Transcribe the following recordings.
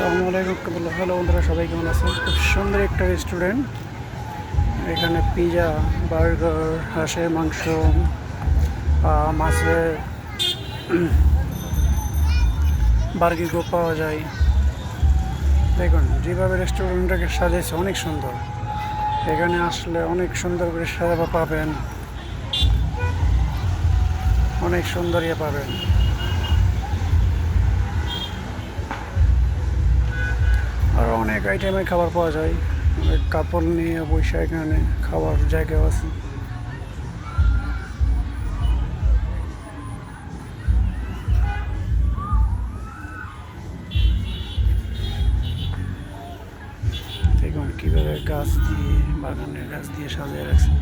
আসসালামু আলাইকুম রহমতুল্লাহ হ্যালো বন্ধুরা, সবাই কেমন আছেন? খুব সুন্দর একটা রেস্টুরেন্ট এখানে পিজা বার্গার হাঁসের মাংস মাছের বার্গিগো পাওয়া যায়। দেখুন, যেভাবে রেস্টুরেন্টটাকে সাজিয়েছে, অনেক সুন্দর। এখানে আসলে অনেক সুন্দর করে সাজাবা পাবেন। অনেক সুন্দর ইয়ে পাবেন। অনেক আইটেমের খাবার পাওয়া যায়। অনেক কাপড় নিয়ে বসে এখানে খাবার জায়গাও আছে। দেখুন কীভাবে গাছ দিয়ে, বাগানের গাছ দিয়ে সাজিয়ে রাখছে।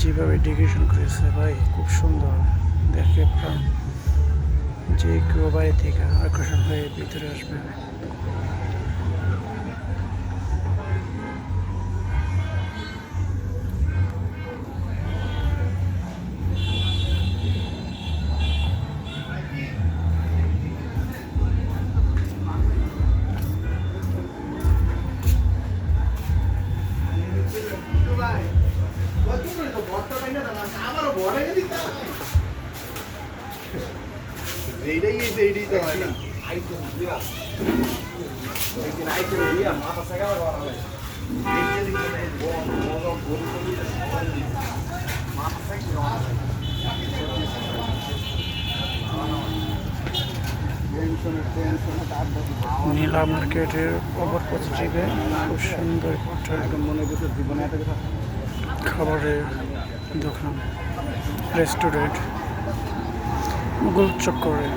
যেভাবে ডেকোরেশন করেছে ভাই, খুব সুন্দর। দেখে প্রাণ। যে কেউ বাইরে থেকে আকর্ষণ হয়ে ভিতরে আসবে। নীলা মার্কেটের ওভার পজিটিভে খুব সুন্দর একটা মনে করছে জীবনে খাবারের দোকান। রেস্টুরেন্ট মুঘল চক্করে